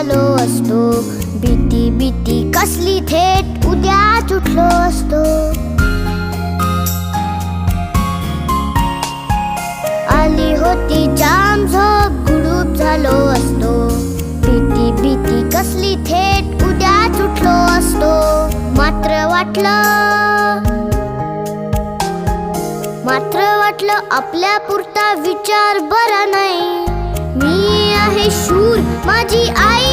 आलो असतो. भीती भीती कसली थेट उद्या उठलो असतो. आली होती जाम झोप गुडूप झालो असतो. भीती भीती कसली थेट उद्या उठलो असतो. मात्र वाटलं मात्र वाटलं आपल्या पुरता विचार बरा नाही. मी आहे शूर माझी आई